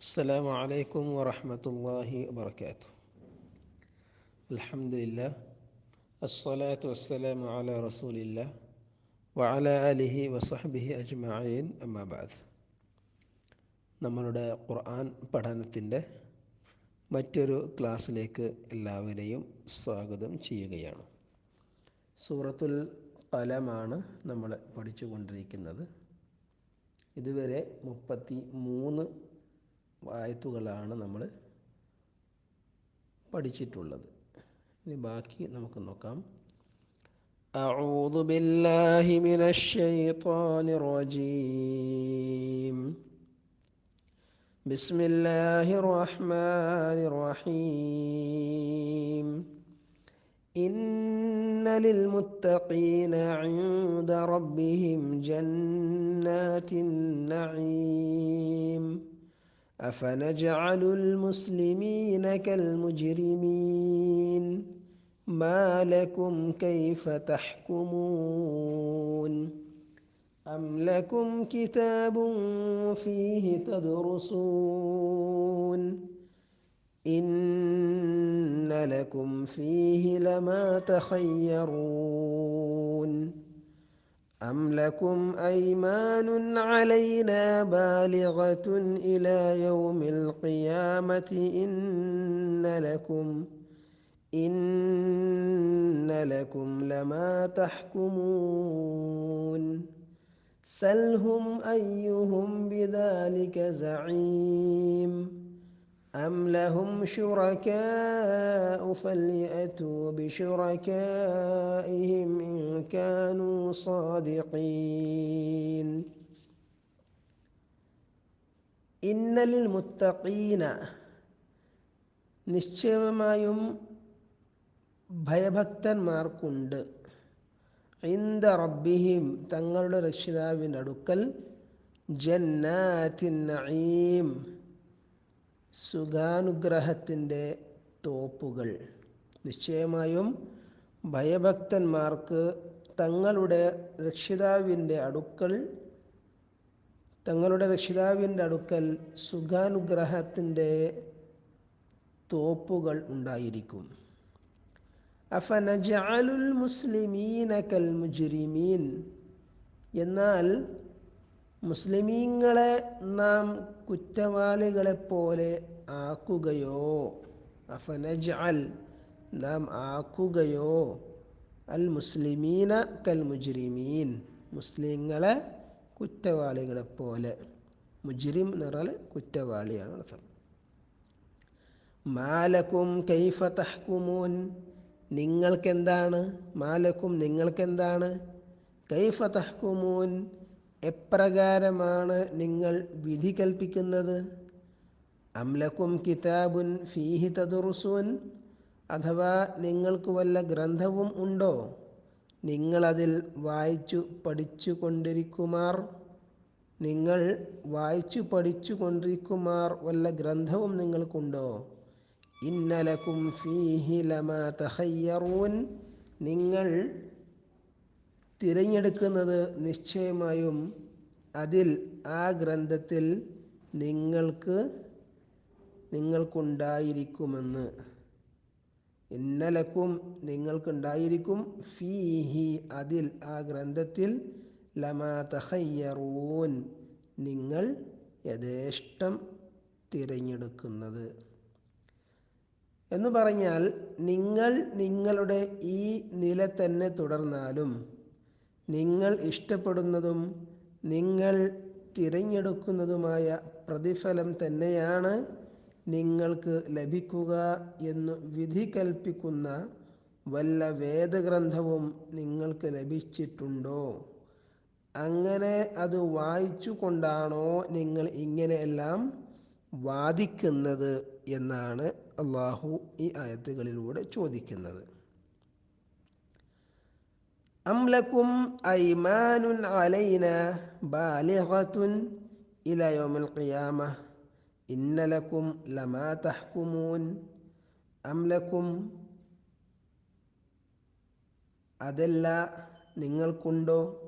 السلام عليكم ورحمة الله وبركاته الحمد لله الصلاة والسلام على رسول الله وعلى آله وصحبه أجمعين أما بعد നമ്മളുടെ ഖുർആൻ പഠനത്തിൻ്റെ മറ്റൊരു ക്ലാസ്സിലേക്ക് എല്ലാവരെയും സ്വാഗതം ചെയ്യുകയാണ് സൂറത്തുൽ കലമാണ് നമ്മൾ പഠിച്ചുകൊണ്ടിരിക്കുന്നത് ഇതുവരെ മുപ്പത്തി മൂന്ന് ആയത്തുകളാണ് നമ്മൾ പഠിച്ചിട്ടുള്ളത് ഇനി ബാക്കി നമുക്ക് നോക്കാം أعوذ بالله من الشيطان الرجيم بسم الله الرحمن الرحيم إن للمتقين عند ربهم جنات النعيم أفنجعل المسلمين كالمجرمين؟ ما لكم كيف تحكمون؟ أم لكم كتاب فيه تدرسون؟ إن لكم فيه لما تخيرون. أم لكم أيمان علينا بالغة إلى يوم القيامة إن لكم إن لكم لما تحكمون سلهم أيهم بذلك زعيم أم لهم شركاء فليأتوا بشركائهم إن كانوا صادقين إن للمتقين നിശ്ചയമായും ഭയഭക്തന്മാർക്കുണ്ട് ഇന്ദ റബ്ബിഹിം തങ്ങളുടെ രക്ഷിതാവിൻ്റെ അടുക്കൽ ജന്നാത്തിൻ നഈം സുഖാനുഗ്രഹത്തിന്റെ തോപ്പുകൾ. നിശ്ചയമായും ഭയഭക്തന്മാർക്ക് തങ്ങളുടെ രക്ഷിതാവിന്റെ അടുക്കൽ തങ്ങളുടെ രക്ഷിതാവിന്റെ അടുക്കൽ സുഖാനുഗ്രഹത്തിന്റെ തോപ്പുകൾ ഉണ്ടായിരിക്കും. അഫനജാലുൽ മുസ്ലിമീന മുജുരിമീൻ മുജ്രിമീൻ. എന്നാൽ മുസ്ലിമീങ്ങളെ നാം കുറ്റവാളികളെ പോലെ ആക്കുകയോ? അഫനജ് അൽ നാം ആക്കുകയോ? അൽ മുസ്ലിമീന കൽ മുജ്രിമീൻ മുസ്ലിങ്ങളെ കുറ്റവാളികളെപ്പോലെ. മുജ്രിം എന്ന് പറഞ്ഞാൽ കുറ്റവാളിയാണ് അർത്ഥം. മാലക്കും കൈഫ തഹ്കുമൂൻ നിങ്ങൾക്കെന്താണ്? മാലക്കും നിങ്ങൾക്കെന്താണ്? കൈഫ തഹ്കുമൂൻ എപ്രകാരമാണ് നിങ്ങൾ വിധി കൽപ്പിക്കുന്നത്? അംലക്കും കിതാബുൻ ഫീഹി തദുറുസുൻ. അഥവാ നിങ്ങൾക്ക് വല്ല ഗ്രന്ഥവും ഉണ്ടോ? നിങ്ങളതിൽ വായിച്ചു പഠിച്ചു കൊണ്ടിരിക്കുമാർ നിങ്ങൾ വായിച്ചു പഠിച്ചു കൊണ്ടിരിക്കുമാർ വല്ല ഗ്രന്ഥവും നിങ്ങൾക്കുണ്ടോ? ഇന്നലക്കും ഫീഹി ലമ തഹയ്യറൂൻ. നിങ്ങൾ തിരഞ്ഞെടുക്കുന്നത് നിശ്ചയമായും അതിൽ ആ ഗ്രന്ഥത്തിൽ നിങ്ങൾക്ക് നിങ്ങൾക്കുണ്ടായിരിക്കുമെന്ന്. ഇന്നലക്കും നിങ്ങൾക്കുണ്ടായിരിക്കും. ഫീഹി അതിൽ ആ ഗ്രന്ഥത്തിൽ ലമാ തഹയ്യറൂൻ നിങ്ങൾ യഥേഷ്ടം തിരഞ്ഞെടുക്കുന്നത്. എന്ന് പറഞ്ഞാൽ നിങ്ങൾ നിങ്ങളുടെ ഈ നില തന്നെ തുടർന്നാലും നിങ്ങൾ ഇഷ്ടപ്പെടുന്നതും നിങ്ങൾ തിരഞ്ഞെടുക്കുന്നതുമായ പ്രതിഫലം തന്നെയാണ് നിങ്ങൾക്ക് ലഭിക്കുക എന്നു വിധി കൽപ്പിക്കുന്ന വല്ല വേദഗ്രന്ഥവും നിങ്ങൾക്ക് ലഭിച്ചിട്ടുണ്ടോ? അങ്ങനെ അത് വായിച്ചു കൊണ്ടാണോ നിങ്ങൾ ഇങ്ങനെയെല്ലാം വാദിക്കുന്നത് എന്നാണ് അള്ളാഹു ഈ ആയത്തുകളിലൂടെ ചോദിക്കുന്നത്. അംലക്കും بالغة إلى يوم القيامة؟ إن لكم لما تحكمون. أم لكم അതല്ല നിങ്ങൾക്കുണ്ടോ?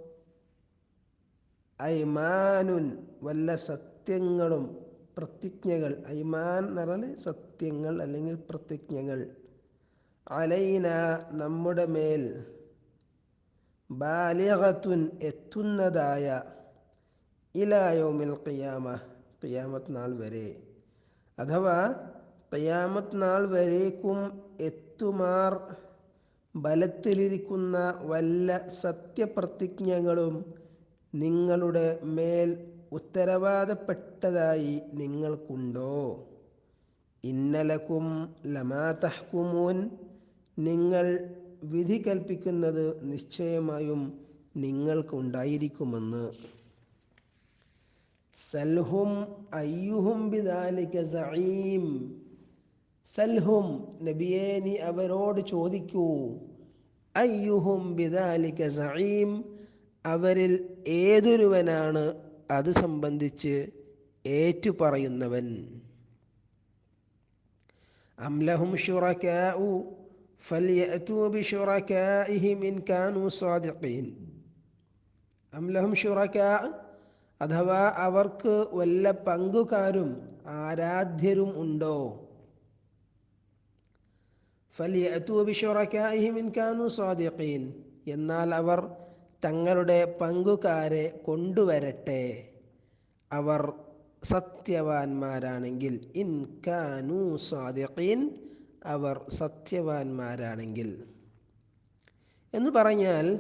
ഐമാനുൻ വല്ല സത്യങ്ങളും പ്രതിജ്ഞകൾ. ഐമാൻ എന്ന് സത്യങ്ങൾ അല്ലെങ്കിൽ പ്രതിജ്ഞകൾ. അലൈന നമ്മുടെ മേൽ ബാലിഗത്തുൻ എത്തുന്നതായ ഇലായോമിൽ ഖിയാമ ഖിയാമത്ത് നാൾ വരെ. അഥവാ ഖിയാമത്ത് നാൾ വരേക്കും എത്തുമാർ ബലത്തിലിരിക്കുന്ന വല്ല സത്യപ്രതിജ്ഞകളും നിങ്ങളുടെ മേൽ ഉത്തരവാദപ്പെട്ടതായി നിങ്ങൾക്കുണ്ടോ? ഇന്നലക്കും ലമാ തഹ്കുമൂൻ നിങ്ങൾ വിധി കൽപ്പിക്കുന്നത് നിശ്ചയമായും നിങ്ങൾക്കുണ്ടായിരിക്കുമെന്ന്. സൽഹും അയ്യുഹും ബിദാലിക സഈം. സൽഹും നബിയെ നീ അവരോട് ചോദിക്കൂ. അയ്യുഹും ബിദാലിക സഈം അവരിൽ ഏതൊരുവനാണ് അത് സംബന്ധിച്ച് ഏറ്റുപറയുന്നവൻ? അംലഹും ഷുറക്കാഉ ഫൽയഅതു إن كانوا صادقين. أم لهم شركاء? അഥവാ അവർക്ക് വല്ല പങ്കുകാരും ആരാധ്യരും ഉണ്ടോ? സാദിഖീൻ. എന്നാൽ അവർ തങ്ങളുടെ പങ്കുകാരെ കൊണ്ടുവരട്ടെ. അവർ സത്യവാന്മാരാണെങ്കിൽ ഇൻ കാനു സാദിഖീൻ. അവർ സത്യവാന്മാരാണെങ്കിൽ എന്ന് പറഞ്ഞാൽ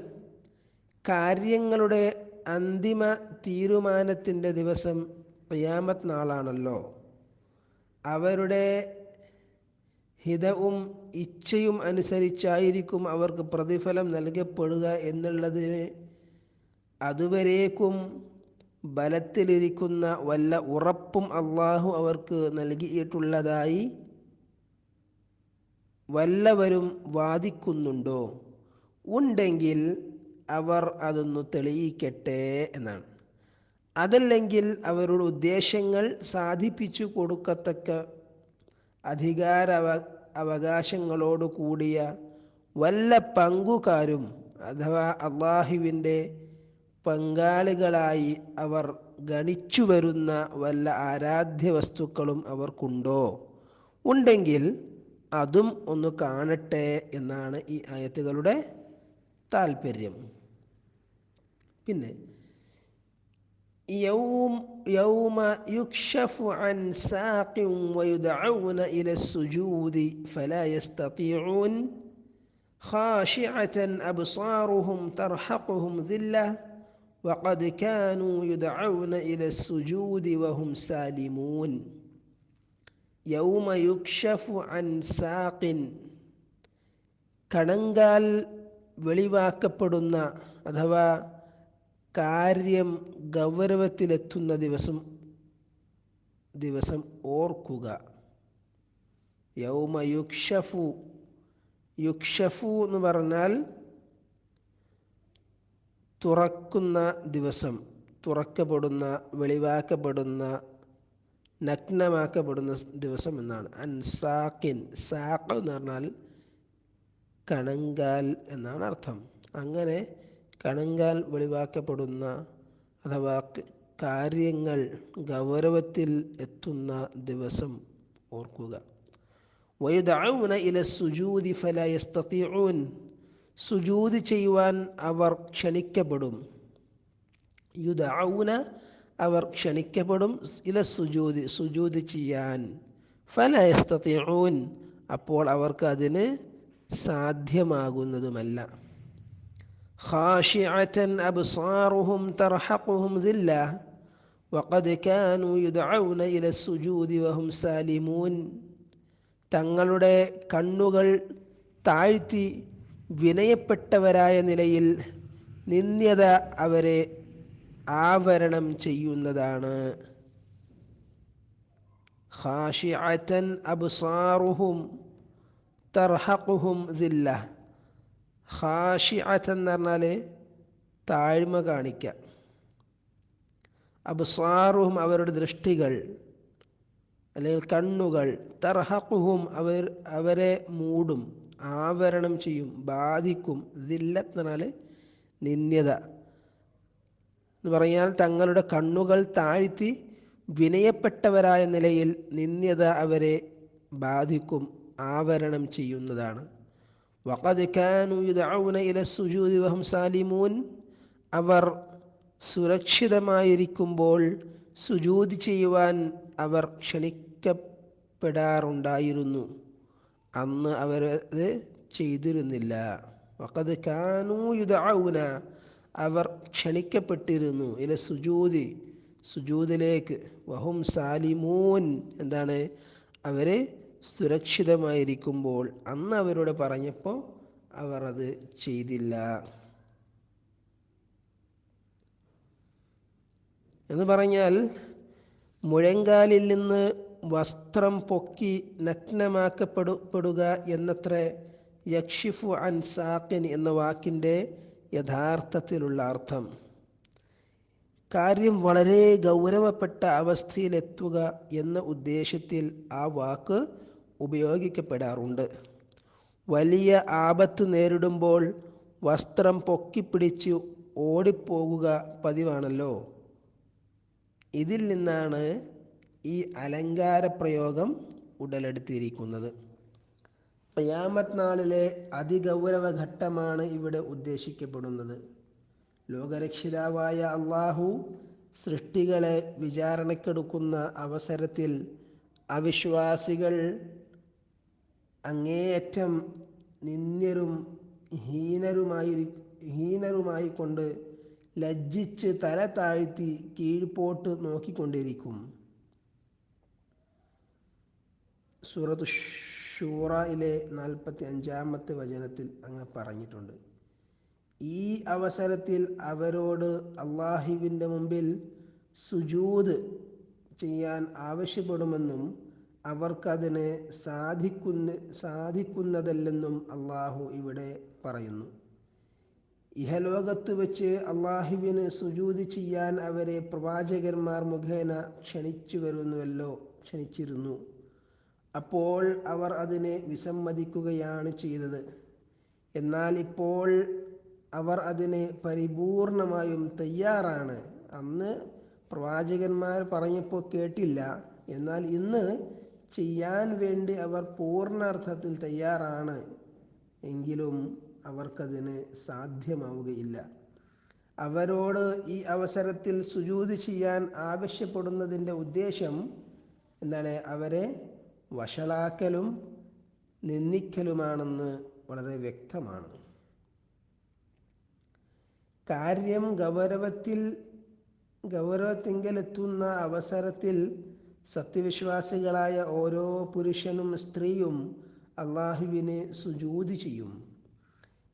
കാര്യങ്ങളുടെ അന്തിമ തീരുമാനത്തിന്റെ ദിവസം പ്രിയാമത് നാളാണല്ലോ. അവരുടെ ഹിതവും ഇച്ഛയും അനുസരിച്ചായിരിക്കും അവർക്ക് പ്രതിഫലം നൽകപ്പെടുക എന്നുള്ളതിന് അതുവരേക്കും ബലത്തിലിരിക്കുന്ന വല്ല ഉറപ്പും അള്ളാഹു അവർക്ക് നൽകിയിട്ടുള്ളതായി വല്ലവരും വാദിക്കുന്നുണ്ടോ? ഉണ്ടെങ്കിൽ അവർ അതൊന്ന് തെളിയിക്കട്ടെ എന്നാണ്. അതല്ലെങ്കിൽ അവരുടെ ഉദ്ദേശങ്ങൾ സാധിപ്പിച്ചു കൊടുക്കത്തക്ക അധികാര അവകാശങ്ങളോട് കൂടിയ വല്ല പങ്കുകാരും അഥവാ അള്ളാഹുവിന്റെ പങ്കാളികളായി അവർ ഗണിച്ചു വരുന്ന വല്ല ആരാധ്യ വസ്തുക്കളും അവർക്കുണ്ടോ? ഉണ്ടെങ്കിൽ അതും ഒന്ന് കാണട്ടെ എന്നാണ് ഈ ആയത്തുകളുടെ താല്പര്യം പിന്നെ يوم يوم يكشف عن ساق ويدعون إلى السجود فلا يستطيعون خاشعة أبصارهم ترحقهم ذلة وقد كانوا يدعون إلى السجود وهم سالمون യൗമ യുക്ഷഫു അൻ സാഖിൻ. കണങ്കാൽ വെളിവാക്കപ്പെടുന്ന അഥവാ കാര്യം ഗൗരവത്തിലെത്തുന്ന ദിവസം ദിവസം ഓർക്കുക. യൗമ യുക്ഷഫു യുക്ഷഫു എന്ന് പറഞ്ഞാൽ തുറക്കുന്ന ദിവസം തുറക്കപ്പെടുന്ന വെളിവാക്കപ്പെടുന്ന നഗ്നമാക്കപ്പെടുന്ന ദിവസം എന്നാണ്. അൻസാക്കിൻ സാഖ് എന്ന് പറഞ്ഞാൽ കണങ്കാൽ എന്നാണ് അർത്ഥം. അങ്ങനെ കണങ്കാൽ വെളിവാക്കപ്പെടുന്ന അഥവാ കാര്യങ്ങൾ ഗൗരവത്തിൽ എത്തുന്ന ദിവസം ഓർക്കുക. വയുദഊന ഇല സുജൂതി ഫല സുജൂതി ചെയ്യുവാൻ അവർ ക്ഷണിക്കപ്പെടും. യുദഊന അവർ ക്ഷണിക്കപ്പെടും. ഇല സുജൂതി സുജൂതി ചെയ്യാൻ. ഫലയസ്തൂൻ അപ്പോൾ അവർക്ക് അതിന് സാധ്യമാകുന്നതുമല്ല. തർഹഖുഹും വഖദ് ഇല വഹും സാലിമൂൻ. തങ്ങളുടെ കണ്ണുകൾ താഴ്ത്തി വിനയപ്പെട്ടവരായ നിലയിൽ നിന്ദ്യത അവരെ ആവരണം ചെയ്യുന്നതാണ്. ഖാഷിഅത്തൻ അബ്സാറുഹും തർഹഖുഹും ദില്ല. ഖാഷിഅത്ത് എന്ന് പറഞ്ഞാൽ താഴ്മ കാണിക്കുക. അബ്സാറുഹും അവരുടെ ദൃഷ്ടികൾ അല്ലെങ്കിൽ കണ്ണുകൾ തർഹഖുഹും അവർ അവരെ മൂടും ആവരണം ചെയ്യും ബാധിക്കും. ദില്ലത്ത് എന്ന് പറഞ്ഞാൽ നിന്ദ്യത. എന്ന് പറഞ്ഞാൽ തങ്ങളുടെ കണ്ണുകൾ താഴ്ത്തി വിനയപ്പെട്ടവരായ നിലയിൽ നിന്ദ്യത അവരെ ബാധിക്കും ആവരണം ചെയ്യുന്നതാണ്. വഖദ് കാനു യുദഊന ഇല സുജൂദി വഹും സാലിമൂൻ. അവർ സുരക്ഷിതമായിരിക്കുമ്പോൾ സുജൂദ് ചെയ്യുവാൻ അവർ ക്ഷണിക്കപ്പെടാറുണ്ടായിരുന്നു. അന്ന് അവരത് ചെയ്തിരുന്നില്ല. വഖദ് കാനു യുദഊന അവർ ക്ഷണിക്കപ്പെട്ടിരുന്നു. ഇല സുജൂതി സുജൂതിലേക്ക് വഹും സാലിമൂൻ. എന്താണ്? അവർ സുരക്ഷിതമായിരിക്കുമ്പോൾ അന്ന് അവരോട് പറഞ്ഞപ്പോൾ അവർ അത് ചെയ്തില്ല. എന്ന് പറഞ്ഞാൽ മുഴങ്കാലിൽ നിന്ന് വസ്ത്രം പൊക്കി നഗ്നമാക്കപ്പെടുക എന്നത്ര? യക്ഷിഫു അൻ സാക്കിൻ എന്ന വാക്കിന്റെ യഥാർത്ഥത്തിലുള്ള അർത്ഥം. കാര്യം വളരെ ഗൗരവപ്പെട്ട അവസ്ഥയിലെത്തുക എന്ന ഉദ്ദേശത്തിൽ ആ വാക്ക് ഉപയോഗിക്കപ്പെടാറുണ്ട്. വലിയ ആപത്ത് നേരിടുമ്പോൾ വസ്ത്രം പൊക്കിപ്പിടിച്ച് ഓടിപ്പോകുക പതിവാണല്ലോ. ഇതിൽ നിന്നാണ് ഈ അലങ്കാര പ്രയോഗം ഉടലെടുത്തിരിക്കുന്നത്. ഖിയാമത്ത് നാളിലെ അതിഗൗരവ ഘട്ടമാണ് ഇവിടെ ഉദ്ദേശിക്കപ്പെടുന്നത്. ലോകരക്ഷിതാവായ അള്ളാഹു സൃഷ്ടികളെ വിചാരണക്കെടുക്കുന്ന അവസരത്തിൽ അവിശ്വാസികൾ അങ്ങേയറ്റം നിന്ദ്യരും ഹീനരുമായി ഹീനരുമായി കൊണ്ട് ലജ്ജിച്ച് തല താഴ്ത്തി കീഴ്പോട്ട് നോക്കിക്കൊണ്ടിരിക്കും. സൂറത്ത് ഷൂറയിലെ നാൽപ്പത്തി അഞ്ചാമത്തെ വചനത്തിൽ അങ്ങനെ പറഞ്ഞിട്ടുണ്ട്. ഈ അവസരത്തിൽ അവരോട് അള്ളാഹുവിന്റെ മുമ്പിൽ സുജൂത് ചെയ്യാൻ ആവശ്യപ്പെടുമെന്നും അവർക്കതിന് സാധിക്കുന്ന സാധിക്കുന്നതല്ലെന്നും അള്ളാഹു ഇവിടെ പറയുന്നു. ഇഹലോകത്ത് വെച്ച് അള്ളാഹുവിന് സുജൂതി ചെയ്യാൻ അവരെ പ്രവാചകന്മാർ മുഖേന ക്ഷണിച്ചു വരുന്നുവല്ലോ ക്ഷണിച്ചിരുന്നു. അപ്പോൾ അവർ അതിനെ വിസമ്മതിക്കുകയാണ് ചെയ്തത്. എന്നാൽ ഇപ്പോൾ അവർ അതിനെ പരിപൂർണമായും തയ്യാറാണ്. അന്ന് പ്രവാചകന്മാർ പറഞ്ഞപ്പോൾ കേട്ടില്ല. എന്നാൽ ഇന്ന് ചെയ്യാൻ വേണ്ടി അവർ പൂർണാർത്ഥത്തിൽ തയ്യാറാണ്. എങ്കിലും അവർക്കതിന് സാധ്യമാവുകയില്ല. അവരോട് ഈ അവസരത്തിൽ സുജൂത് ചെയ്യാൻ ആവശ്യപ്പെടുന്നതിന്റെ ഉദ്ദേശം എന്താണ്? അവരെ വഷളാക്കലും നിന്ദിക്കലുമാണെന്ന് വളരെ വ്യക്തമാണ്. കാര്യം ഗൗരവത്തിൽ ഗൗരവത്തിങ്കലെത്തുന്ന അവസരത്തിൽ സത്യവിശ്വാസികളായ ഓരോ പുരുഷനും സ്ത്രീയും അള്ളാഹുവിനെ സുജൂതി ചെയ്യും.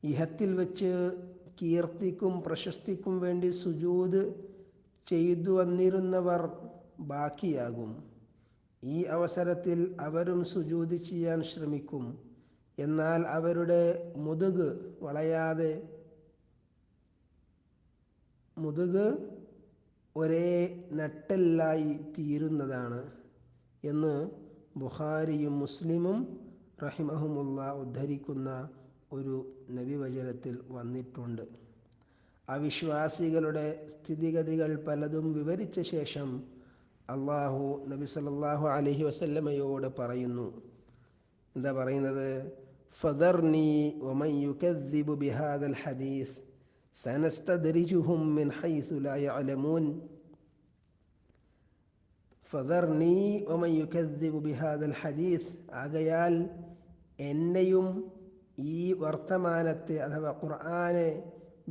ഇഹത്തിൽ വെച്ച് കീർത്തിക്കും പ്രശസ്തിക്കും വേണ്ടി സുജൂത് ചെയ്തു വന്നിരുന്നവർ ബാക്കിയാകും. ഈ അവസരത്തിൽ അവരും സുജൂതി ചെയ്യാൻ ശ്രമിക്കും. എന്നാൽ അവരുടെ മുതുക് വളയാതെ മുതുക് ഒരേ നട്ടെല്ലായി തീരുന്നതാണ് എന്ന് ബുഖാരിയും മുസ്ലിമും റഹിമഹുമുള്ള ഉദ്ധരിക്കുന്ന ഒരു നബിവചനത്തിൽ വന്നിട്ടുണ്ട്. അവിശ്വാസികളുടെ സ്ഥിതിഗതികൾ പലതും വിവരിച്ച ശേഷം അള്ളാഹു നബി സല്ലല്ലാഹു അലൈഹി വസല്ലമയോട് പറയുന്നു എന്താ പറയുന്നത് ഫദർനി വമൻ യുകദ്ദിബു ബിഹാദൽ ഹദീസ് സനസ്തദ്രിജുഹും മിൻ ഹൈസു ലാ യഅലമൂൻ ഫദർനി വമൻ യുകദ്ദിബു ബിഹാദൽ ഹദീസ് ആകയാൽ എന്നെയും ഈ വർത്തമാനത്തെ അഥവാ ഖുർആനെ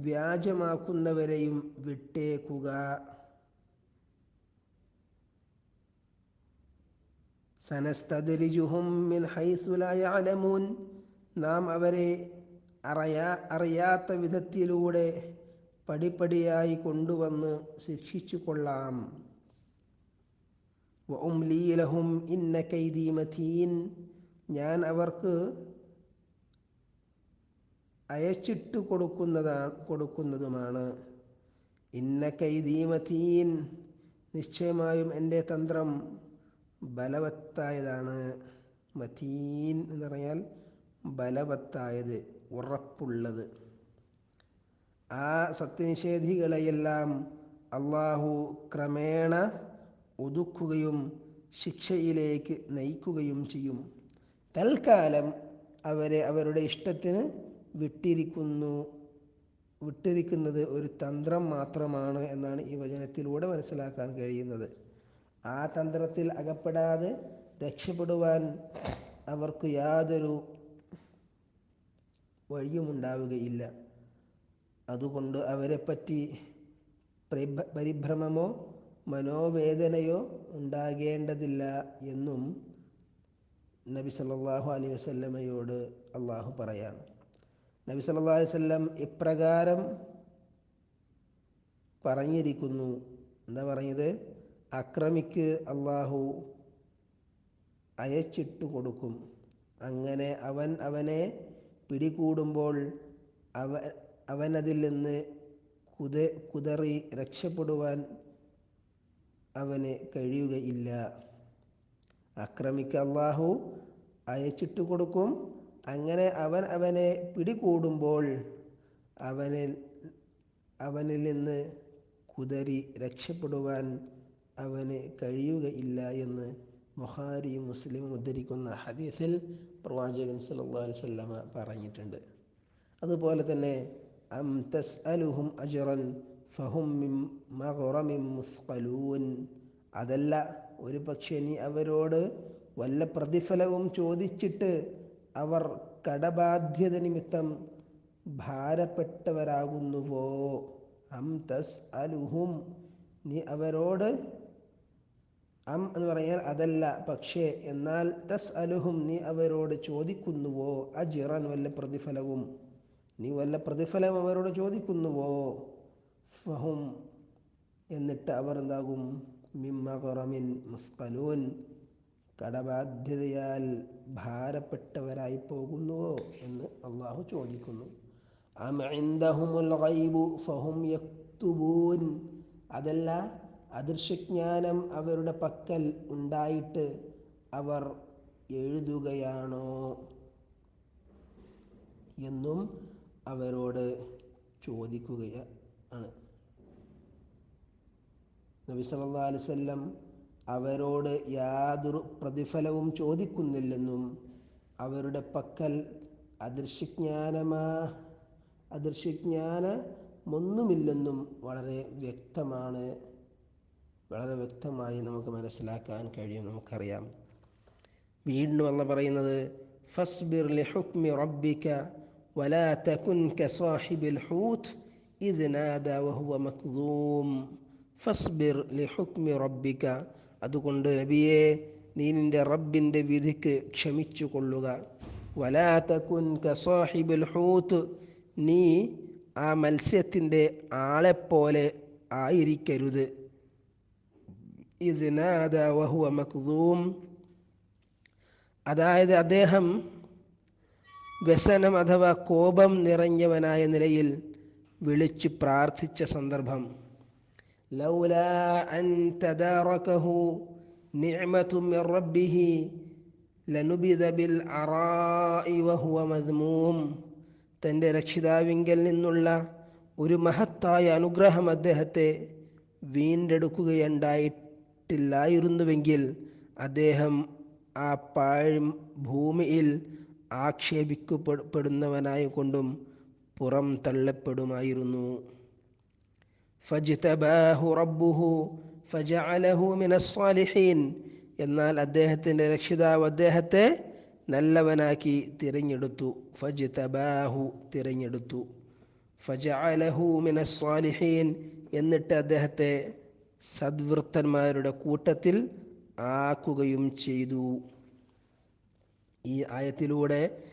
വ്യാജമാക്കുന്നവരെയും വിട്ടേക്കുക സനസ്തദ്രിജുഹും മിൻ ഹൈസു ലാ യഅലമൂൻ. നാം അവരെ അറിയാ അറിയാത്ത വിധത്തിലൂടെ പടിപടിയായി കൊണ്ടുവന്ന് ശിക്ഷിച്ചു കൊള്ളാം. ലഹും ഇന്ന കൈദി ഞാൻ അവർക്ക് അയച്ചിട്ട് കൊടുക്കുന്നതാ കൊടുക്കുന്നതുമാണ്. ഇന്ന കൈദി മതീൻ. നിശ്ചയമായും എന്റെ തന്ത്രം ബലവത്തായതാണ് മതീൻ എന്ന് പറഞ്ഞാൽ ബലവത്തായത് ഉറപ്പുള്ളത്. ആ സത്യനിഷേധികളെയെല്ലാം അള്ളാഹു ക്രമേണ ഒതുക്കുകയും ശിക്ഷയിലേക്ക് നയിക്കുകയും ചെയ്യും. തൽക്കാലം അവരെ അവരുടെ ഇഷ്ടത്തിന് വിട്ടിരിക്കുന്നു വിട്ടിരിക്കുന്നത് ഒരു തന്ത്രം മാത്രമാണ് എന്നാണ് ഈ വചനത്തിലൂടെ മനസ്സിലാക്കാൻ കഴിയുന്നത്. ആ തന്ത്രത്തിൽ അകപ്പെടാതെ രക്ഷപ്പെടുവാൻ അവർക്ക് യാതൊരു വഴിയുമുണ്ടാവുകയില്ല. അതുകൊണ്ട് അവരെപ്പറ്റി പരിഭ്രമമോ മനോവേദനയോ ഉണ്ടാകേണ്ടതില്ല എന്നും നബി സല്ലാഹു അലൈ വസല്ലമയോട് അള്ളാഹു പറയാണ്. നബി സല്ലാ വസല്ലം ഇപ്രകാരം പറഞ്ഞിരിക്കുന്നു. എന്താ പറഞ്ഞത്? അക്രമിക്ക് അള്ളാഹു അയച്ചിട്ടു കൊടുക്കും. അങ്ങനെ അവൻ അവനെ പിടികൂടുമ്പോൾ അവ അവനതിൽ നിന്ന് കുത കുതറി രക്ഷപ്പെടുവാൻ അവന് കഴിയുകയില്ല. അക്രമിക്ക് അള്ളാഹു അയച്ചിട്ടു കൊടുക്കും. അങ്ങനെ അവൻ അവനെ പിടികൂടുമ്പോൾ അവനിൽ അവനിൽ നിന്ന് കുതറി രക്ഷപ്പെടുവാൻ അവന് കഴിയുകയില്ല എന്ന് ബുഹാരി മുസ്ലിം ഉദ്ധരിക്കുന്ന ഹദീസിൽ പ്രവാചകൻ സല്ലല്ലാഹു അലൈഹി വസല്ലമ പറഞ്ഞിട്ടുണ്ട്. അതുപോലെ തന്നെ അം തസ്അലുഹും അജറൻ ഫഹും അതല്ല ഒരു പക്ഷേ നീ അവരോട് വല്ല പ്രതിഫലവും ചോദിച്ചിട്ട് അവർ കടബാധ്യത നിമിത്തം ഭാരപ്പെട്ടവരാകുന്നുവോ? അം തസ് അലുഹും നീ അവരോട് അം എന്ന് പറഞ്ഞാൽ അതല്ല. പക്ഷേ എന്നാൽ തസ് അലുഹും നീ അവരോട് ചോദിക്കുന്നുവോ? അജിറൻ വല്ല പ്രതിഫലവും. നീ വല്ല പ്രതിഫലം അവരോട് ചോദിക്കുന്നുവോ? ഫഹും. എന്നിട്ട് അവർ എന്താകും? മിമ്മറമിൻ മുസ്കലൂൻ. കടബാധ്യതയാൽ ഭാരപ്പെട്ടവരായി പോകുന്നുവോ എന്ന് അള്ളാഹു ചോദിക്കുന്നു. അമ ഫഹും യക്തുബൂൻ. അതല്ല അദൃശ്യജ്ഞാനം അവരുടെ പക്കൽ ഉണ്ടായിട്ട് അവർ എഴുതുകയാണോ എന്നും അവരോട് ചോദിക്കുകയാണ്. നബി സല്ലല്ലാഹു അലൈഹി വസല്ലം അവരോട് യാതൊരു പ്രതിഫലവും ചോദിക്കുന്നില്ലെന്നും അവരുടെ പക്കൽ അദൃശ്യജ്ഞാനമാ അദൃശ്യജ്ഞാനമൊന്നുമില്ലെന്നും വളരെ വ്യക്തമാണ്. വളരെ വ്യക്തമായി നമുക്ക് മനസ്സിലാക്കാൻ കഴിയും നമുക്കറിയാം. വീണ്ടും അല്ല പറയുന്നത് ഫസ്ബിർ ലിഹുക്മി റബ്ബിക വലാ തകുൻ കസാഹിബിൽ ഹൂത്ത് ഇദ് നാദ വഹുവ മക്ദൂം. ഫസ്ബിർ ലിഹുക്മി റബ്ബിക. അതുകൊണ്ട് നബിയെ നീ നിന്റെ റബ്ബിന്റെ വിധിക്ക് ക്ഷമിച്ചു കൊള്ളുക. വലാ തകുൻ കസാഹിബിൽ ഹൂത്ത് നീ ആ മത്സ്യത്തിന്റെ ആളെപ്പോലെ ആയിരിക്കരുത്. ഇതിനാദ വഹുവ മക്ദൂം അതായത് അദ്ദേഹം വ്യസനം അഥവാ കോപം നിറഞ്ഞവനായ നിലയിൽ വിളിച്ചു പ്രാർത്ഥിച്ച സന്ദർഭം. ലൗലാ അൻ നിഅമതു മിർ റബ്ബിഹി ബിൽ വഹുവ മദ്മൂം. തന്റെ രക്ഷിതാവിങ്കൽ നിന്നുള്ള ഒരു മഹത്തായ അനുഗ്രഹം അദ്ദേഹത്തെ വീണ്ടെടുക്കുകയുണ്ടായിട്ടില്ലായിരുന്നുവെങ്കിൽ അദ്ദേഹം ആ പാഴ് ഭൂമിയിൽ ആക്ഷേപിക്കപ്പെടുന്നവനായി കൊണ്ടും പുറം തള്ളപ്പെടുമായിരുന്നു. ഫജഅലഹു എന്നാൽ അദ്ദേഹത്തിന്റെ രക്ഷിതാവ് അദ്ദേഹത്തെ നല്ലവനാക്കി തിരഞ്ഞെടുത്തു. ഫജ്തബാഹു തിരഞ്ഞെടുത്തു. ഫജഅലഹു മിനസ്സാലിഹീൻ എന്നിട്ട് അദ്ദേഹത്തെ സദ്വൃത്തന്മാരുടെ കൂട്ടത്തിൽ ആക്കുകയും ചെയ്തു. ഈ ആയത്തിലൂടെ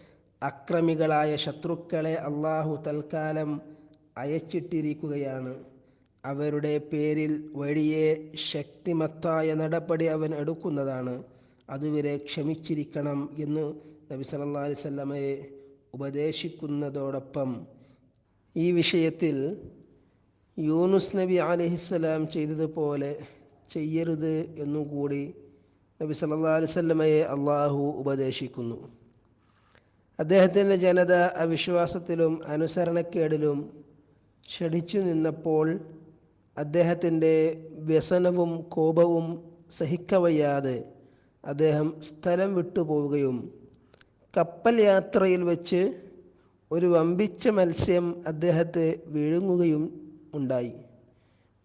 അക്രമികളായ ശത്രുക്കളെ അള്ളാഹു തൽക്കാലം അയച്ചിട്ടിരിക്കുകയാണ്. അവരുടെ പേരിൽ വഴിയെ ശക്തിമത്തായ നടപടി അവൻ എടുക്കുന്നതാണ്. അതുവരെ ക്ഷമിച്ചിരിക്കണം എന്ന് നബി സല്ലാ അലൈഹി വസല്ലമയെ ഉപദേശിക്കുന്നതോടൊപ്പം ഈ വിഷയത്തിൽ യൂനുസ് നബി അലഹിസ്സലാം ചെയ്തതുപോലെ ചെയ്യരുത് എന്നുകൂടി നബി സല്ലാ അലൈഹി വസല്ലമയെ അള്ളാഹു ഉപദേശിക്കുന്നു. അദ്ദേഹത്തിന്റെ ജനത അവിശ്വാസത്തിലും അനുസരണക്കേടിലും ക്ഷണിച്ചു നിന്നപ്പോൾ അദ്ദേഹത്തിന്റെ വ്യസനവും കോപവും സഹിക്കവയ്യാതെ അദ്ദേഹം സ്ഥലം വിട്ടുപോവുകയും കപ്പൽ യാത്രയിൽ വെച്ച് ഒരു വമ്പിച്ച മത്സ്യം അദ്ദേഹത്തെ വിഴുങ്ങുകയും ഉണ്ടായി.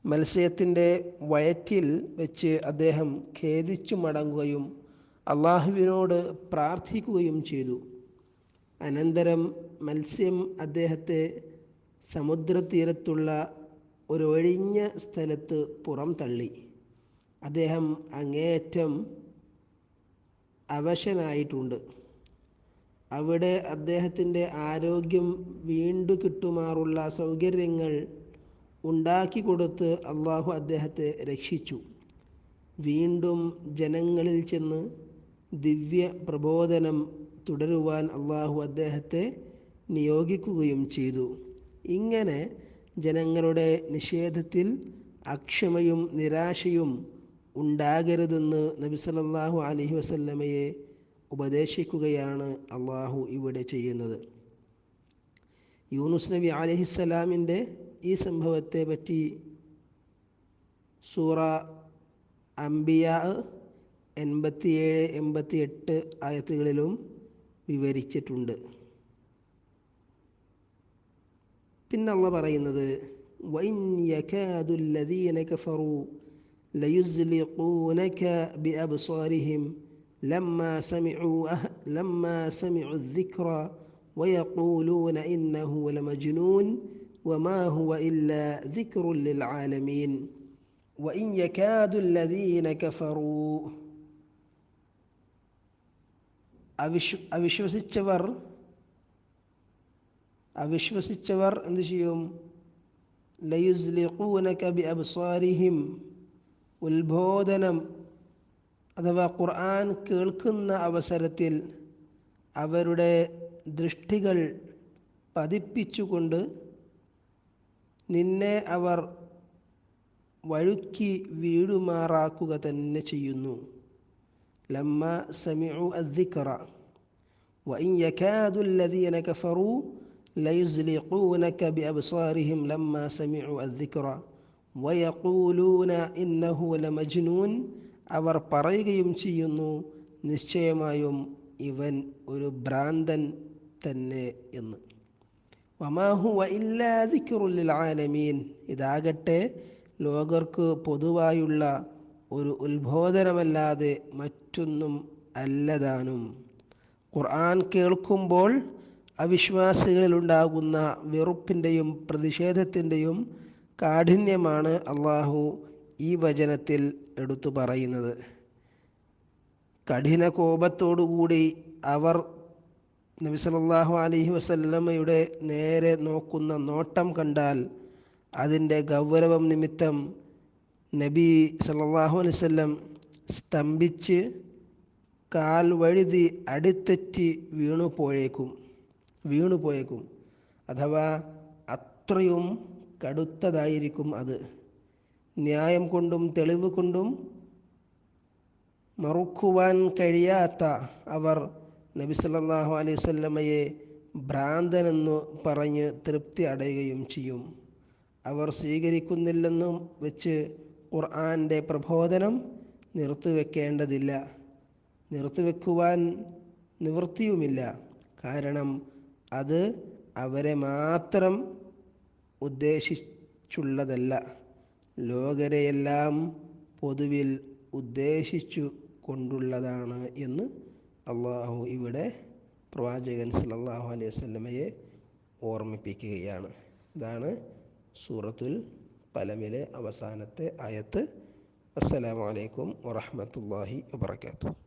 മത്സ്യത്തിന്റെ വയറ്റിൽ വെച്ച് അദ്ദേഹം ഖേദിച്ചു മടങ്ങുകയും അള്ളാഹുവിനോട് പ്രാർത്ഥിക്കുകയും ചെയ്തു. അനന്തരം മത്സ്യം അദ്ദേഹത്തെ സമുദ്രതീരത്തുള്ള ഒരു ഒഴിഞ്ഞ സ്ഥലത്ത് പുറം തള്ളി. അദ്ദേഹം അങ്ങേയറ്റം അവശനായിട്ടുണ്ട്. അവിടെ അദ്ദേഹത്തിന്റെ ആരോഗ്യം വീണ്ടു കിട്ടുമാറുള്ള സൗകര്യങ്ങൾ ഉണ്ടാക്കി കൊടുത്ത് അള്ളാഹു അദ്ദേഹത്തെ രക്ഷിച്ചു. വീണ്ടും ജനങ്ങളിൽ ചെന്ന് ദിവ്യ പ്രബോധനം തുടരുവാൻ അള്ളാഹു അദ്ദേഹത്തെ നിയോഗിക്കുകയും ചെയ്തു. ഇങ്ങനെ ജനങ്ങളുടെ നിഷേധത്തിൽ അക്ഷമയും നിരാശയും ഉണ്ടാകരുതെന്ന് നബി സല്ലല്ലാഹു അലൈഹി വസല്ലമയെ ഉപദേശിക്കുകയാണ് അള്ളാഹു ഇവിടെ ചെയ്യുന്നത്. യൂനുസ് നബി അലഹിസ്സലാമിന്റെ ഈ സംഭവത്തെ പറ്റി സൂറ അംബിയ എൺപത്തിയേഴ് എൺപത്തി എട്ട് ആയത്തുകളിലും വിവരിച്ചിട്ടുണ്ട് പിന്നെ അള്ള പറയുന്നത് വൈൻ യകാദുല്ലദീന കഫറു ലയുസ്ലിഖൂനക ബിഅബ്സാരിഹിം لما سمعوا أه لما سمعوا الذكر ويقولون إنه لمجنون وما هو إلا ذكر للعالمين وإن يكاد الذين كفروا അവിശ്വ അവിശ്വസിച്ചവർ അവിശ്വസിച്ചവർ എന്ത് ചെയ്യും ലയുസ്ലിഖൂനക ബി അബ്സാരിഹിം ഉത്ബോധനം അഥവാ ഖുർആൻ കേൾക്കുന്ന അവസരത്തിൽ അവരുടെ ദൃഷ്ടികൾ പതിപ്പിച്ചുകൊണ്ട് നിന്നെ അവർ വഴുക്കി വീടുമാറാക്കുക തന്നെ ചെയ്യുന്നു ലമ്മ സമിഉ അദ്ദിക്റ وإن يكاد الذين كفروا ليزلقونك بأبصارهم لما سمعوا الذكر ويقولون إنه لمجنون അവർ പറയുകയും ചെയ്യുന്നു നിശ്ചയമായും ഇവൻ ഒരു ഭ്രാന്തൻ തന്നെ എന്ന് ഇല്ലാതിക്കുറുല്ലിൽ ആലമീൻ. ഇതാകട്ടെ ലോകർക്ക് പൊതുവായുള്ള ഒരു ഉത്ബോധനമല്ലാതെ മറ്റൊന്നും അല്ലതാനും. ഖുർആൻ കേൾക്കുമ്പോൾ അവിശ്വാസികളിലുണ്ടാകുന്ന വെറുപ്പിന്റെയും പ്രതിഷേധത്തിന്റെയും കാഠിന്യമാണ് അള്ളാഹു ഈ വചനത്തിൽ എടുത്തു പറയുന്നത്. കഠിന കോപത്തോടുകൂടി അവർ നബി സല്ലല്ലാഹു അലൈഹി വസല്ലമയുടെ നേരെ നോക്കുന്ന നോട്ടം കണ്ടാൽ അതിന്റെ ഗൗരവം നിമിത്തം നബി സല്ലല്ലാഹു അലൈഹി വസല്ലം സ്തംഭിച്ച് കാൽ വഴുതി അടിത്തെറ്റി വീണുപോയേക്കും വീണുപോയേക്കും അഥവാ അത്രയും കടുത്തതായിരിക്കും അത്. ന്യായം കൊണ്ടും തെളിവ് കൊണ്ടും മറുക്കുവാൻ കഴിയാത്ത അവർ നബി സല്ലല്ലാഹു അലൈഹി വസല്ലമയെ ഭ്രാന്തനെന്നു പറഞ്ഞ് തൃപ്തി അടയുകയും ചെയ്യും. അവർ സ്വീകരിക്കുന്നില്ലെന്നും വെച്ച് ഖുർആാന്റെ പ്രബോധനം നിർത്തിവെക്കേണ്ടതില്ല. നിർത്തിവെക്കുവാൻ നിവൃത്തിയുമില്ല. കാരണം അത് അവരെ മാത്രം ഉദ്ദേശിച്ചുള്ളതല്ല. ലോകരെയെല്ലാം പൊതുവിൽ ഉദ്ദേശിച്ചു കൊണ്ടുള്ളതാണ് എന്ന് അള്ളാഹു ഇവിടെ പ്രവാചകൻ സല്ലല്ലാഹു അലൈഹി വസ്ലമയെ ഓർമ്മിപ്പിക്കുകയാണ്. ഇതാണ് സൂറത്തുൽ പലമിലെ അവസാനത്തെ ആയത്ത്. അസ്സലാമു അലൈക്കും വറഹ്മത്തുള്ളാഹി വബറകാതുഹു.